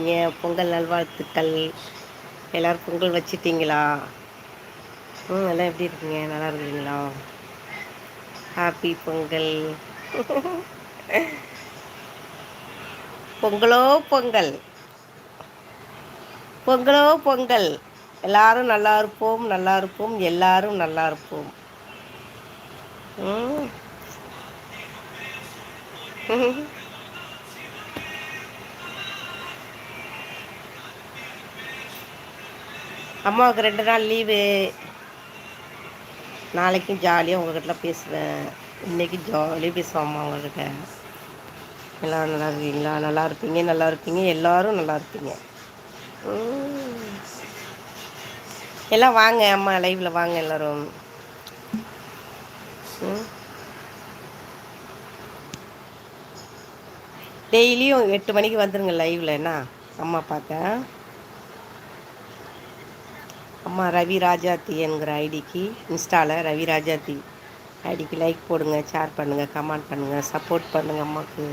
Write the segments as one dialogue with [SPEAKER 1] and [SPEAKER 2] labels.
[SPEAKER 1] இருக்கீங்க பொங்கல் நல்வாழ்த்துக்கள் எல்லோரும் பொங்கல் வச்சுட்டிங்களா ம் எல்லாம் எப்படி இருக்கீங்க நல்லா இருக்கீங்களா ஹாப்பி பொங்கல் பொங்கலோ பொங்கல் பொங்கலோ பொங்கல் எல்லாரும் நல்லா இருப்போம் நல்லா இருப்போம் எல்லாரும் நல்லா இருப்போம் ம் அம்மாவுக்கு ரெண்டு நாள் லீவு நாளைக்கும் ஜாலியாக உங்கள்கிட்ட பேசுவேன் இன்றைக்கும் ஜாலியாக பேசுவோம் அம்மா உங்கள்கிட்ட எல்லாம் நல்லா இருக்கீங்களா நல்லா இருப்பீங்க நல்லா இருப்பீங்க எல்லோரும் நல்லா இருப்பீங்க எல்லாம் வாங்க அம்மா லைவில் வாங்க எல்லோரும் டெய்லியும் எட்டு மணிக்கு வந்துடுங்க லைவில் என்ன அம்மா பார்த்தேன் அம்மா ரவி ராஜாத்தி என்கிற ஐடிக்கு இன்ஸ்டாவில் ரவி ராஜாத்தி ஐடிக்கு லைக் போடுங்க ஷேர் பண்ணுங்கள் கமெண்ட் பண்ணுங்கள் சப்போர்ட் பண்ணுங்கள் அம்மாவுக்கு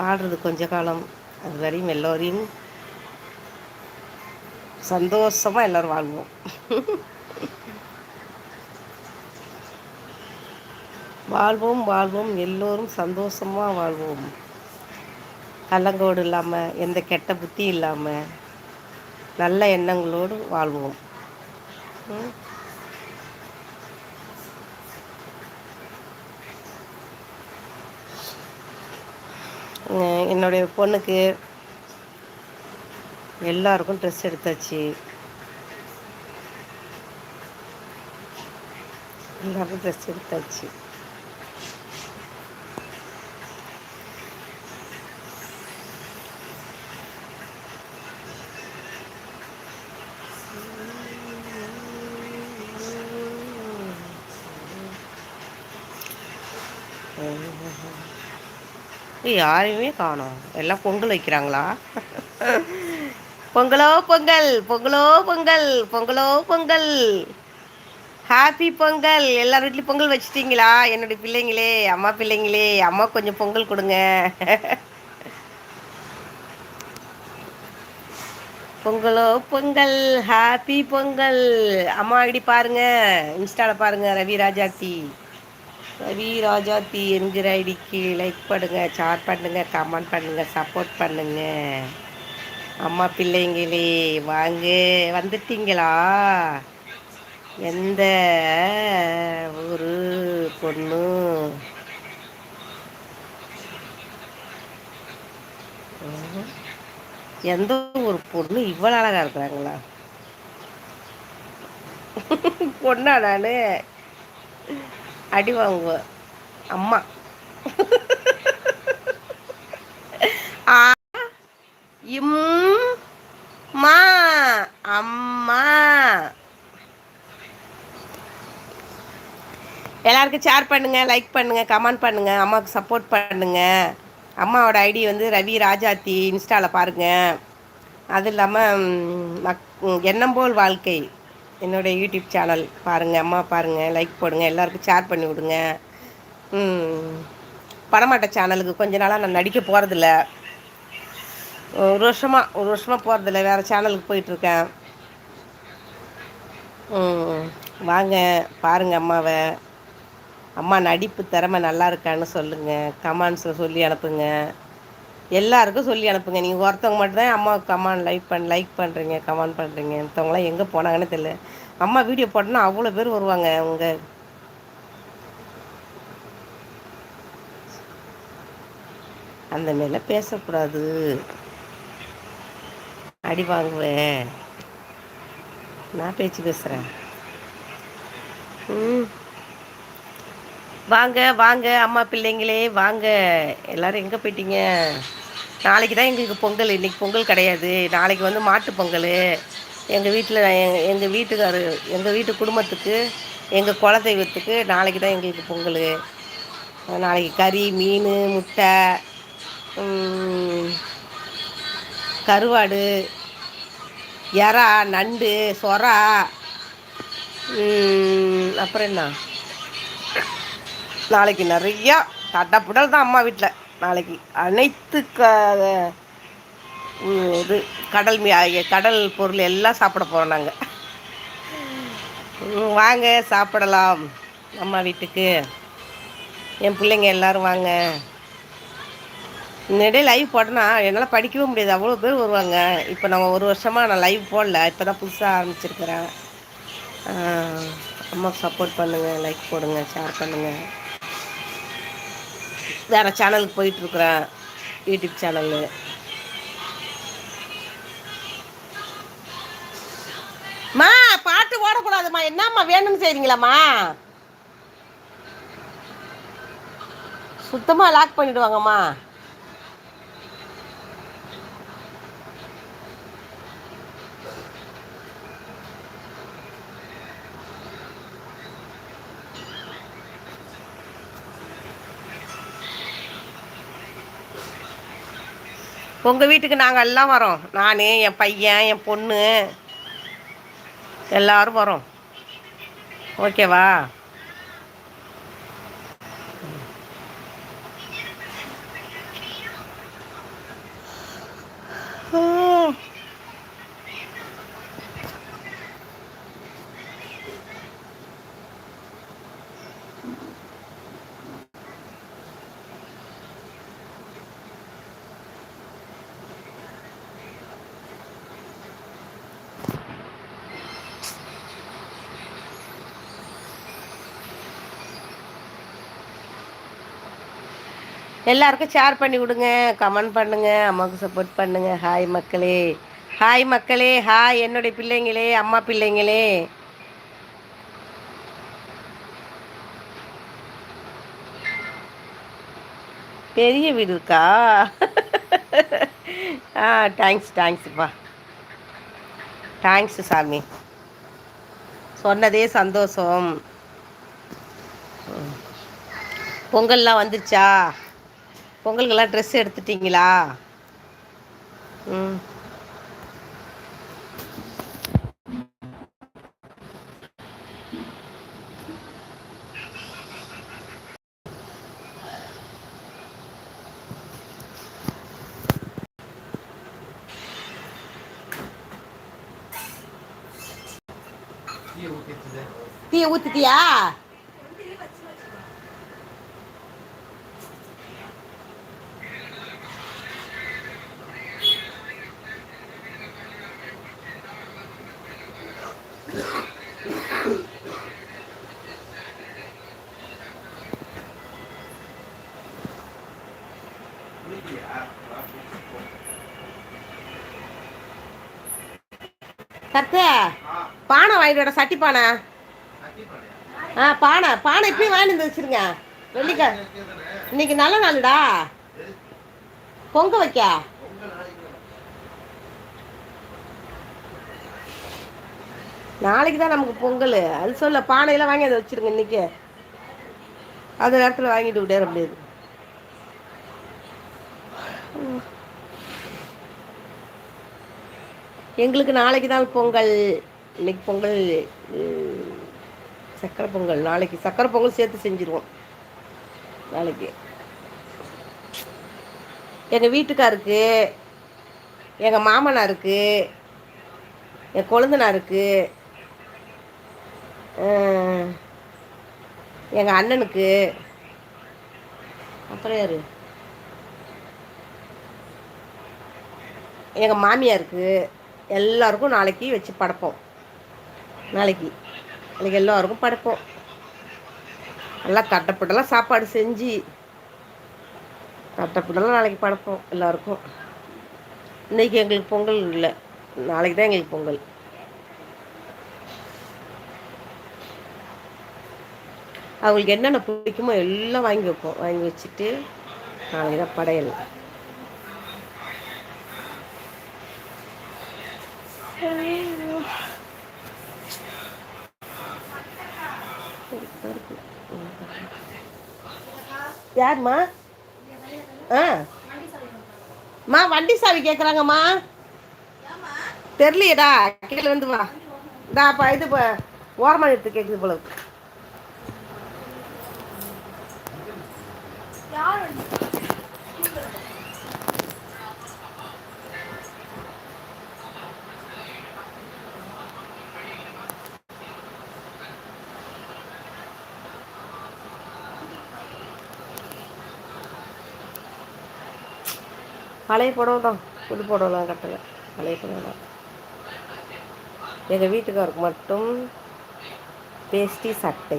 [SPEAKER 1] வாழ்கிறது கொஞ்ச காலம் அது வரையும் எல்லோரையும் சந்தோஷமாக எல்லோரும் வாழ்வோம் வாழ்வோம் வாழ்வோம் எல்லோரும் சந்தோஷமாக வாழ்வோம் கள்ளங்கோடு இல்லாமல் எந்த கெட்ட புத்தி இல்லாமல் நல்ல எண்ணங்களோடு வாழ்வோம் என்னுடைய பொண்ணுக்கு எல்லாருக்கும் ட்ரெஸ் எடுத்தாச்சு எல்லாருக்கும் ட்ரெஸ் எடுத்தாச்சு யாரையுமே காணும் எல்லாம் பொங்கல் வைக்கிறாங்களா பொங்கலோ பொங்கல் பொங்கலோ பொங்கல் பொங்கலோ பொங்கல் ஹாப்பி பொங்கல் எல்லார் வீட்லேயும் பொங்கல் வச்சுட்டீங்களா என்னுடைய பிள்ளைங்களே அம்மா பிள்ளைங்களே அம்மா கொஞ்சம் பொங்கல் கொடுங்க பொங்கலோ பொங்கல் ஹாப்பி பொங்கல் அம்மா ஐடி பாருங்க இன்ஸ்டாவில் பாருங்க ரவி ராஜாத்தி ரவி ராஜா தி என்கிற ஐடிக்கு லைக் பண்ணுங்கள் ஷேர் பண்ணுங்கள் கமெண்ட் பண்ணுங்கள் சப்போர்ட் பண்ணுங்கள் அம்மா பிள்ளைங்களே வாங்க வந்துட்டீங்களா எந்த ஒரு பொண்ணு எந்த ஒரு பொண்ணு இவ்வளோ அழகாக இருக்கிறாங்களா பொண்ணா நான் அடி வாங்குவோம் அம்மா ஆ இம் மா அம்மா எல்லாருக்கும் ஷேர் பண்ணுங்க லைக் பண்ணுங்க கமெண்ட் பண்ணுங்க அம்மாவுக்கு சப்போர்ட் பண்ணுங்க அம்மாவோட ஐடி வந்து ரவி ராஜாத்தி இன்ஸ்டாவில் பாருங்கள் அது இல்லாமல் மக் எண்ணம்போல் வாழ்க்கை என்னோடய யூடியூப் சேனல் பாருங்கள் அம்மா பாருங்கள் லைக் போடுங்க எல்லாருக்கும் ஷேர் பண்ணி விடுங்க படமாட்ட சேனலுக்கு கொஞ்ச நாளாக நான் நடிக்க போகிறதில்ல ஒரு வருஷமாக ஒரு வருஷமாக போகிறதில்ல வேறு சேனலுக்கு போயிட்டுருக்கேன் வாங்க பாருங்கள் அம்மாவை அம்மா நடிப்பு திறமை நல்லா இருக்கான்னு சொல்லுங்கள் கமெண்ட்ஸில் சொல்லி அனுப்புங்கள் எல்லாருக்கும் சொல்லி அனுப்புங்க நீங்கள் ஒருத்தவங்க மட்டும்தான் அம்மா கமான் லைக் பண் லைக் பண்ணுறீங்க கமான் பண்ணுறீங்க மற்றவங்களாம் எங்கே போனாங்கன்னு தெரியல அம்மா வீடியோ போட்டோம்னா அவ்வளோ பேர் வருவாங்க அவங்க அந்த மேலே பேசக்கூடாது அடி வாங்குவேன் நான் பேச்சு பேசுகிறேன் ம் வாங்க வாங்க அம்மா பிள்ளைங்களே வாங்க எல்லாரும் எங்கே போயிட்டீங்க நாளைக்கு தான் எங்களுக்கு பொங்கல் இன்றைக்கி பொங்கல் கிடையாது நாளைக்கு வந்து மாட்டு பொங்கல் எங்கள் வீட்டில் எங்கள் வீட்டுக்கார் எங்கள் வீட்டு குடும்பத்துக்கு எங்கள் குலதெய்வத்துக்கு நாளைக்கு தான் எங்களுக்கு பொங்கல் நாளைக்கு கறி மீன் முட்டை கருவாடு எறா நண்டு சொரா அப்புறம் என்ன நாளைக்கு நிறையா தட்டப்புடல் தான் அம்மா வீட்டில் நாளைக்கு அனைத்து க இது கடல் மீ கடல் பொருள் எல்லாம் சாப்பிட போகிறோம் நாங்கள் வாங்க சாப்பிடலாம் அம்மா வீட்டுக்கு என் பிள்ளைங்க எல்லோரும் வாங்க இடையே லைவ் போடனா என்னால் படிக்கவே முடியாது அவ்வளோ பேர் வருவாங்க இப்போ நம்ம ஒரு வருஷமாக நான் லைவ் போடல இப்போ தான் புதுசாக ஆரம்பிச்சிருக்கிறேன் அம்மா சப்போர்ட் பண்ணுங்கள் லைக் போடுங்கள் ஷேர் பண்ணுங்கள் வேறு சேனலுக்கு போயிட்டுருக்குறேன் யூடியூப் சேனலு மா பாட்டு ஓடக்கூடாதுமா என்னம்மா வேணும்னு செய்றீங்களாம்மா சுத்தமாக லாக் பண்ணிடுவாங்கம்மா உங்கள் வீட்டுக்கு நாங்கள் எல்லாம் வரோம் நான் என் பையன் என் பொண்ணு எல்லாரும் வரோம் ஓகேவா எல்லாருக்கும் ஷேர் பண்ணி கொடுங்க கமெண்ட் பண்ணுங்கள் அம்மாவுக்கு சப்போர்ட் பண்ணுங்க ஹாய் மக்களே ஹாய் மக்களே ஹாய் என்னுடைய பிள்ளைங்களே அம்மா பிள்ளைங்களே பெரிய வீடு இருக்கா ஆ தேங்க்ஸ் தேங்க்ஸ்ப்பா தேங்க்ஸ் சாமி சொன்னதே சந்தோஷம் பொங்கல்லாம் வந்துருச்சா பொங்கலுக்கெல்லாம் ட்ரெஸ் எடுத்துட்டிங்களா ம் தீயை சத்து பானை வாங்கிட்டு சட்டி பானை ஆ பானை பானை இப்பயும் வாங்கிட்டு வச்சிருங்க வெள்ளிக்க இன்னைக்கு நல்ல நாளுடா பொங்க வைக்க நாளைக்கு தான் நமக்கு பொங்கல் அது சொல்ல பானையெல்லாம் வாங்கி அதை வச்சிருங்க இன்னைக்கு அது நேரத்தில் வாங்கிட்டு விட்டேன் முடியாது எங்களுக்கு நாளைக்கு தான் பொங்கல் இன்னைக்கு பொங்கல் சக்கரை பொங்கல் நாளைக்கு சக்கரை பொங்கல் சேர்த்து செஞ்சுருவோம் நாளைக்கு எங்கள் வீட்டுக்காருக்கு எங்கள் மாமனாருக்கு என் கொழுந்தனாருக்கு எங்கள் அண்ணனுக்கு அப்புறம் யார் எங்கள் மாமியாருக்கு எல்லாருக்கும் நாளைக்கு வச்சு படைப்போம் நாளைக்கு நாளைக்கு எல்லோருக்கும் படைப்போம் நல்லா தட்டப்பட்டெல்லாம் சாப்பாடு செஞ்சு தட்டப்பட்டெல்லாம் நாளைக்கு படைப்போம் எல்லாருக்கும் இன்றைக்கி எங்களுக்கு பொங்கல் இல்லை நாளைக்கு தான் எங்களுக்கு பொங்கல் அவங்களுக்கு என்னென்ன பிடிக்குமோ எல்லாம் வாங்கி வைப்போம் வாங்கி வச்சுட்டு நாளைக்கு தான் படையலை யாருமா ஆ மா வண்டி சாவி கேட்குறாங்கம்மா தெரியலையடா கீழே வந்து வா இந்தா இது இப்போ ஓரமாக எடுத்து கேட்குது போல பழைய புடவை தான் புது புடவைலாம் கட்டலை பழைய புடவை தான் எங்கள் வீட்டுக்காருக்கு மட்டும் பேஸ்டி சட்டை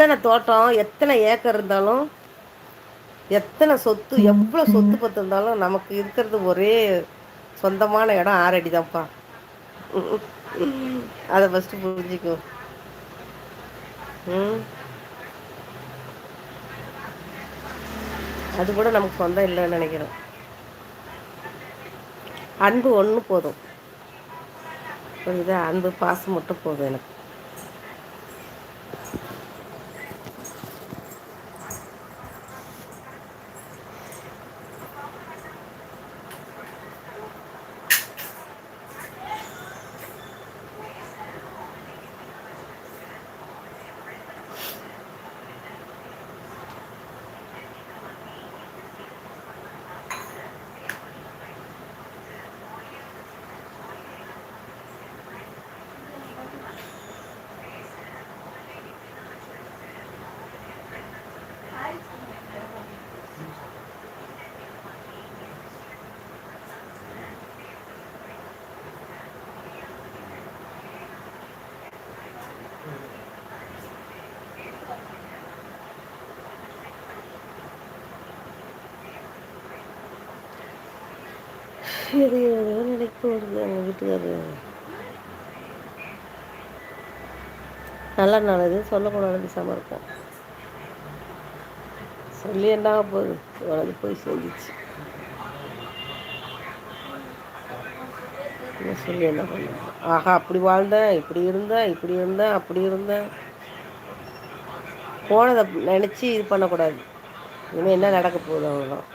[SPEAKER 1] எத்தனை தோட்டம் எத்தனை ஏக்கர் இருந்தாலும் எத்தனை சொத்து எவ்வளோ சொத்து பத்து இருந்தாலும் நமக்கு இருக்கிறது ஒரே சொந்தமான இடம் ஆறடி தான்ப்பா அதை ஃபஸ்ட்டு புரிஞ்சுக்கோ அது கூட நமக்கு சொந்தம் இல்லைன்னு நினைக்கிறோம் அன்பு ஒன்று போதும் புரியுது அன்பு பாசம் மட்டும் போதும் எனக்கு சரி நினைக்க வருது எங்கள் வீட்டுக்காரர் நல்ல நல்லது சொல்லக்கூடாது பேசாமல் இருப்போம் சொல்லி என்ன போகுது வளர்ந்து போய் சொல்லிச்சு சொல்லி என்ன பண்ணுவோம் ஆஹா அப்படி வாழ்ந்தேன் இப்படி இருந்தேன் இப்படி இருந்தேன் அப்படி இருந்தேன் போனதை நினச்சி இது பண்ணக்கூடாது இனிமேல் என்ன நடக்க போகுது அவ்வளோதான்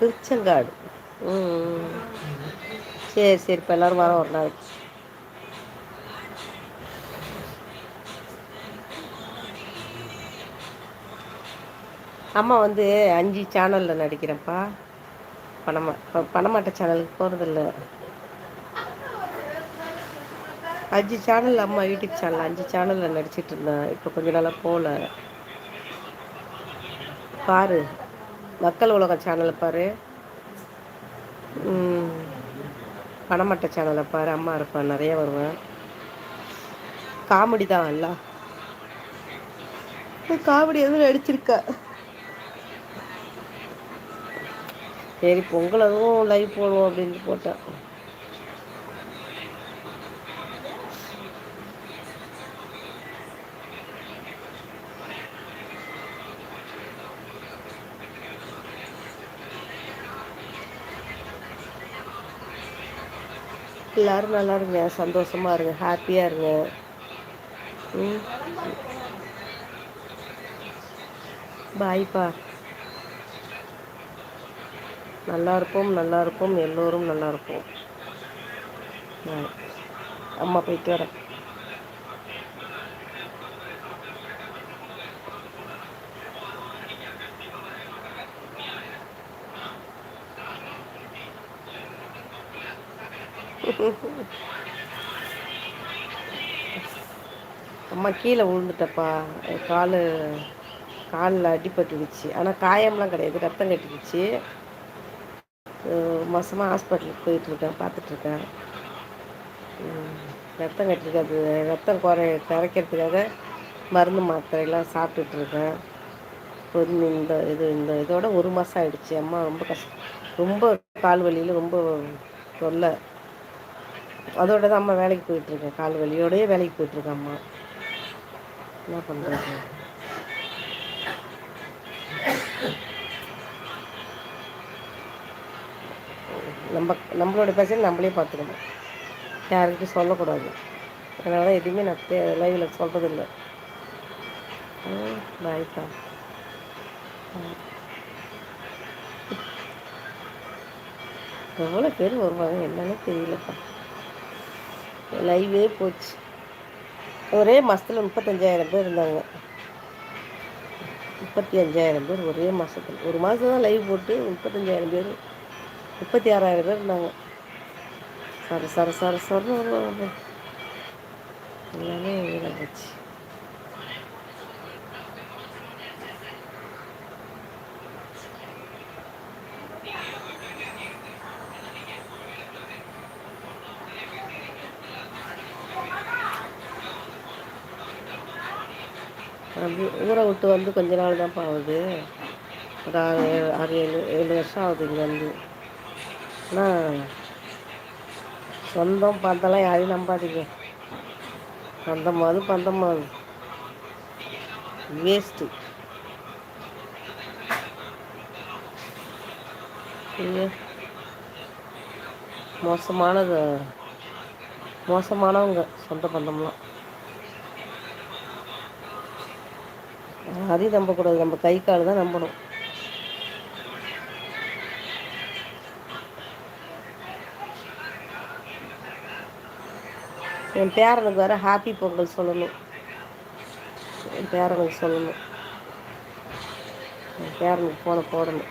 [SPEAKER 1] திருச்செங்காடு ம் சரி சரி இப்போ எல்லோரும் வரோம் ஒரு நாளைக்கு அம்மா வந்து அஞ்சு சேனலில் நடிக்கிறேன்ப்பா பணமா பணமாட்ட சேனலுக்கு போகிறதில்ல அஞ்சு சேனல் அம்மா யூடியூப் சேனல் அஞ்சு சேனலில் நடிச்சிட்டு இருந்தேன் இப்போ கொஞ்ச நாளாக போகல பாரு மக்கள் உலக சேனலை பாரு பணமட்ட சேனலை பாரு அம்மா இருப்பேன் நிறைய வருவேன் காமெடி தான் அல்ல காமெடி எதுவும் நடிச்சிருக்க சரி பொங்கல் அதுவும் லைவ் போடுவோம் அப்படின்னு போட்டேன் எல்லோரும் நல்லா இருங்க சந்தோஷமாக இருங்க ஹாப்பியாக இருங்க பாய்ப்பா நல்லா இருப்போம் நல்லா இருப்போம் எல்லோரும் நல்லா இருப்போம் அம்மா போயிட்டு வரேன் அம்மா கீழே விழுந்துட்டப்பா கால் காலில் அடிபட்டுடுச்சு ஆனால் காயம்லாம் கிடையாது ரத்தம் கட்டிடுச்சு மாதமாக ஹாஸ்பிட்டலுக்கு போயிட்டுருக்கேன் பார்த்துட்ருக்கேன் ரத்தம் கட்டிருக்காது ரத்தம் குறை கரைக்கிறதுக்காக மருந்து மாத்திரையெல்லாம் சாப்பிட்டுட்ருக்கேன் பொருள் இந்த இது இந்த இதோட ஒரு மாதம் ஆகிடுச்சு அம்மா ரொம்ப கஷ்டம் ரொம்ப கால் வலியில் ரொம்ப தொல்லை அதோட தான் அம்மா வேலைக்கு போயிட்டுருக்கேன் கால் வலியோடையே வேலைக்கு போயிட்டுருக்கேன் அம்மா என்ன பண்ணுறது நம்ம நம்மளோட பேச நம்மளே பார்த்துக்கணும் யாருக்கிட்டும் சொல்லக்கூடாது அதனால தான் எதுவுமே நான் லைவில் சொல்கிறதில்லை பாய்ப்பா எவ்வளோ பேர் வருவாங்க என்னன்னு தெரியலப்பா லைவே போச்சு ஒரே மாதத்தில் முப்பத்தஞ்சாயிரம் பேர் இருந்தாங்க முப்பத்தி அஞ்சாயிரம் பேர் ஒரே மாதத்தில் ஒரு மாதம் தான் லைவ் போட்டு முப்பத்தஞ்சாயிரம் பேர் முப்பத்தி ஆறாயிரம் பேர் இருந்தாங்க சர சர சர சரணும் எல்லாமே வீடாக போச்சு வந்து ஊரை விட்டு வந்து கொஞ்ச நாள் தான்ப்பா ஆகுது ஒரு ஆறு ஏழு ஆறு ஏழு ஏழு வருஷம் ஆகுது இங்கே வந்து ஆனால் சொந்தம் பந்தெல்லாம் யாரையும் நம்பாதீங்க பந்தம் பந்தமாவது வேஸ்ட்டு மோசமானது மோசமானவங்க சொந்த பந்தம்லாம் அதையும் நம்பக்கூடாது நம்ம கை கால் தான் நம்பணும் என் பேரனுக்கு வேறு ஹாப்பி பொங்கல் சொல்லணும் என் பேரனுக்கு சொல்லணும் என் பேரனுக்கு போன போடணும்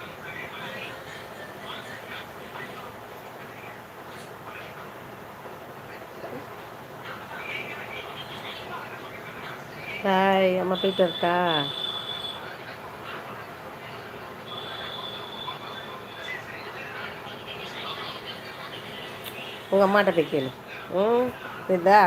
[SPEAKER 1] ஹாய் அம்மா போயிட்டு இருக்கா உங்கள் அம்மாட்ட போய் கேளு ம் இதா